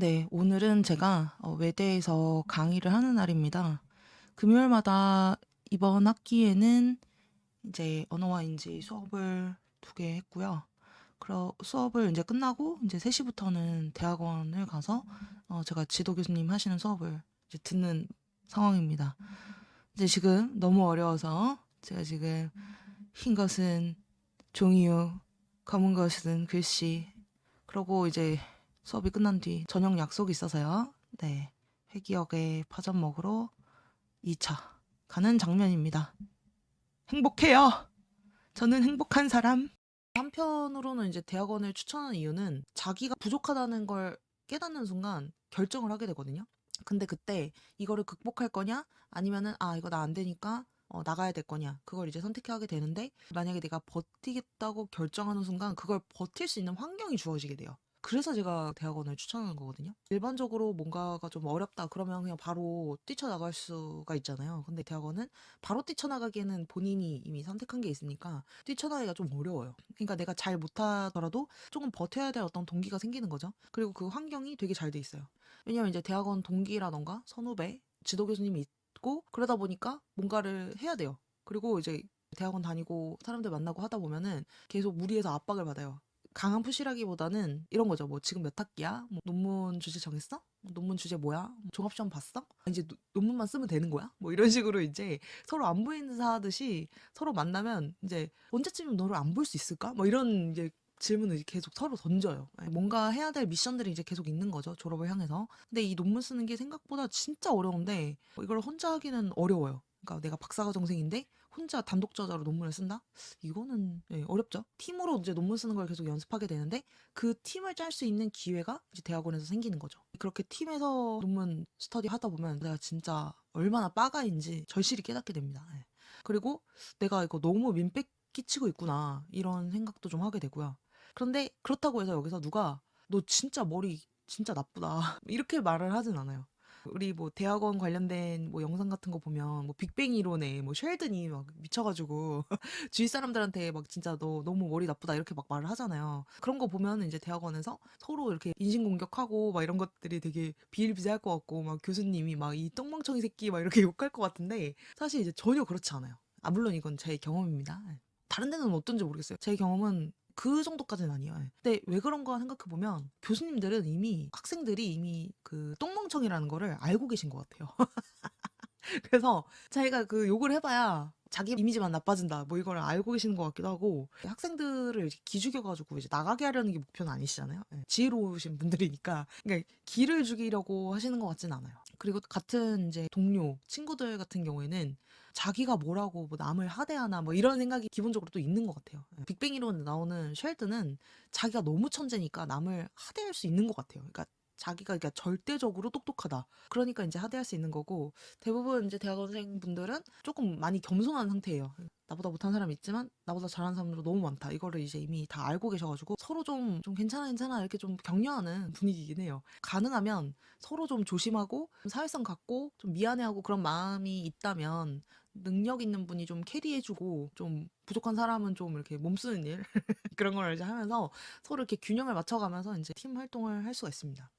네, 오늘은 제가 어, 외대에서 강의를 하는 날입니다. 금요일마다 이번 학기에는 이제 언어와 인지 수업을 두 개 했고요. 그러 수업을 이제 끝나고 이제 3시부터는 대학원을 가서 어, 제가 지도 교수님 하시는 수업을 이제 듣는 상황입니다. 이제 지금 너무 어려워서 제가 지금 흰 것은 종이요, 검은 것은 글씨. 그러고 이제 수업이 끝난 뒤 저녁 약속이 있어서요. 네. 회기역에 파전 먹으러 2차 가는 장면입니다. 행복해요. 저는 행복한 사람. 한편으로는 이제 대학원을 추천하는 이유는 자기가 부족하다는 걸 깨닫는 순간 결정을 하게 되거든요. 근데 그때 이거를 극복할 거냐 아니면은 아 이거 나 안 되니까 어, 나가야 될 거냐 그걸 이제 선택해야 하게 되는데 만약에 내가 버티겠다고 결정하는 순간 그걸 버틸 수 있는 환경이 주어지게 돼요. 그래서 제가 대학원을 추천하는 거거든요. 일반적으로 뭔가가 좀 어렵다 그러면 그냥 바로 뛰쳐나갈 수가 있잖아요. 근데 대학원은 바로 뛰쳐나가기에는 본인이 이미 선택한 게 있으니까 뛰쳐나가기가 좀 어려워요. 그러니까 내가 잘 못하더라도 조금 버텨야 될 어떤 동기가 생기는 거죠. 그리고 그 환경이 되게 잘 돼 있어요. 왜냐면 이제 대학원 동기라던가 선후배, 지도 교수님이 있고 그러다 보니까 뭔가를 해야 돼요. 그리고 이제 대학원 다니고 사람들 만나고 하다 보면은 계속 무리해서 압박을 받아요. 강한 푸시라기보다는 이런 거죠. 뭐 지금 몇 학기야? 뭐 논문 주제 정했어? 뭐 논문 주제 뭐야? 뭐 종합시험 봤어? 이제 노- 논문만 쓰면 되는 거야? 뭐 이런 식으로 이제 서로 안 보이는 사하듯이 서로 만나면 이제 언제쯤이면 너를 안 볼 수 있을까? 뭐 이런 이제 질문을 계속 서로 던져요. 예, 뭔가 해야 될 미션들이 이제 계속 있는 거죠. 졸업을 향해서. 근데 이 논문 쓰는 게 생각보다 진짜 어려운데 이걸 혼자 하기는 어려워요. 그러니까 내가 박사과정생인데 혼자 단독 저자로 논문을 쓴다? 이거는 예, 어렵죠. 팀으로 이제 논문 쓰는 걸 계속 연습하게 되는데 그 팀을 짤 수 있는 기회가 이제 대학원에서 생기는 거죠. 그렇게 팀에서 논문 스터디 하다 보면 내가 진짜 얼마나 빠가인지 절실히 깨닫게 됩니다. 예. 그리고 내가 이거 너무 민폐 끼치고 있구나 이런 생각도 좀 하게 되고요. 그런데 그렇다고 해서 여기서 누가 너 진짜 머리 진짜 나쁘다 이렇게 말을 하진 않아요. 우리 뭐 대학원 관련된 뭐 영상 같은 거 보면 뭐 빅뱅 이론에 뭐 쉘든이 막 미쳐가지고 주위 사람들한테 막 진짜 너 너무 머리 나쁘다 이렇게 막 말을 하잖아요. 그런 거 보면 이제 대학원에서 서로 이렇게 인신 공격하고 막 이런 것들이 되게 비일비재할 것 같고 막 교수님이 막 이 똥멍청이 새끼 막 이렇게 욕할 것 같은데 사실 이제 전혀 그렇지 않아요. 아 물론 이건 제 경험입니다. 다른 데는 어떤지 모르겠어요. 제 경험은 그 정도까지는 아니에요. 예. 근데 왜 그런가 생각해 보면 교수님들은 이미 학생들이 이미 그 똥멍청이라는 거를 알고 계신 것 같아요. 그래서 자기가 그 욕을 해봐야 자기 이미지만 나빠진다 뭐 이걸 알고 계시는 것 같기도 하고 학생들을 이제 기죽여가지고 이제 나가게 하려는 게 목표는 아니시잖아요. 예, 지혜로우신 분들이니까 그러니까 기를 죽이려고 하시는 것 같진 않아요. 그리고 같은 이제 동료 친구들 같은 경우에는 자기가 뭐라고 뭐 남을 하대하나 뭐 이런 생각이 기본적으로 또 있는 것 같아요. 예, 빅뱅 이론 나오는 쉘드는 자기가 너무 천재니까 남을 하대할 수 있는 것 같아요. 그러니까 자기가 그러니까 절대적으로 똑똑하다. 그러니까 이제 하대할 수 있는 거고 대부분 이제 대학원생 분들은 조금 많이 겸손한 상태예요. 나보다 못한 사람 있지만 나보다 잘하는 사람도 너무 많다. 이거를 이제 이미 다 알고 계셔가지고 서로 좀, 좀 괜찮아 괜찮아 이렇게 좀 격려하는 분위기긴 해요. 가능하면 서로 좀 조심하고 좀 사회성 갖고 좀 미안해하고 그런 마음이 있다면 능력 있는 분이 좀 캐리해주고 좀 부족한 사람은 좀 이렇게 몸쓰는 일 그런 걸 이제 하면서 서로 이렇게 균형을 맞춰가면서 이제 팀 활동을 할 수가 있습니다.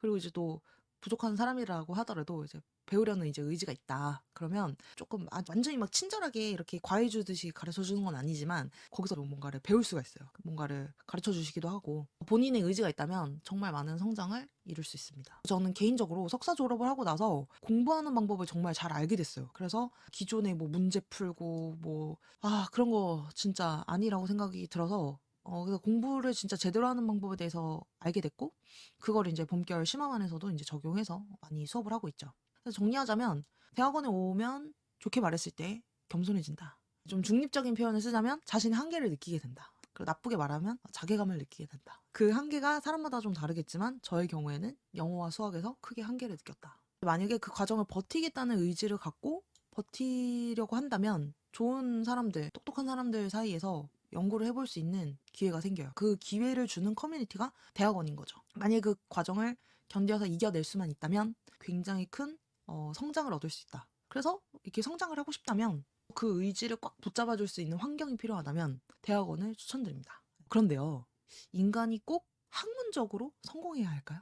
그리고 이제 또 부족한 사람이라고 하더라도 이제 배우려는 이제 의지가 있다. 그러면 조금 아- 완전히 막 친절하게 이렇게 과외 주듯이 가르쳐 주는 건 아니지만 거기서 뭔가를 배울 수가 있어요. 뭔가를 가르쳐 주시기도 하고 본인의 의지가 있다면 정말 많은 성장을 이룰 수 있습니다. 저는 개인적으로 석사 졸업을 하고 나서 공부하는 방법을 정말 잘 알게 됐어요. 그래서 기존에 뭐 문제 풀고 뭐 아 그런 거 진짜 아니라고 생각이 들어서 어 그래서 공부를 진짜 제대로 하는 방법에 대해서 알게 됐고 그걸 이제 봄결 심화반에서도 이제 적용해서 많이 수업을 하고 있죠. 그래서 정리하자면 대학원에 오면 좋게 말했을 때 겸손해진다. 좀 중립적인 표현을 쓰자면 자신의 한계를 느끼게 된다. 그리고 나쁘게 말하면 자괴감을 느끼게 된다. 그 한계가 사람마다 좀 다르겠지만 저의 경우에는 영어와 수학에서 크게 한계를 느꼈다. 만약에 그 과정을 버티겠다는 의지를 갖고 버티려고 한다면 좋은 사람들, 똑똑한 사람들 사이에서 연구를 해볼 수 있는 기회가 생겨요. 그 기회를 주는 커뮤니티가 대학원인 거죠. 만약에 그 과정을 견뎌서 이겨낼 수만 있다면 굉장히 큰 어, 성장을 얻을 수 있다. 그래서 이렇게 성장을 하고 싶다면 그 의지를 꽉 붙잡아 줄 수 있는 환경이 필요하다면 대학원을 추천드립니다. 그런데요. 인간이 꼭 학문적으로 성공해야 할까요?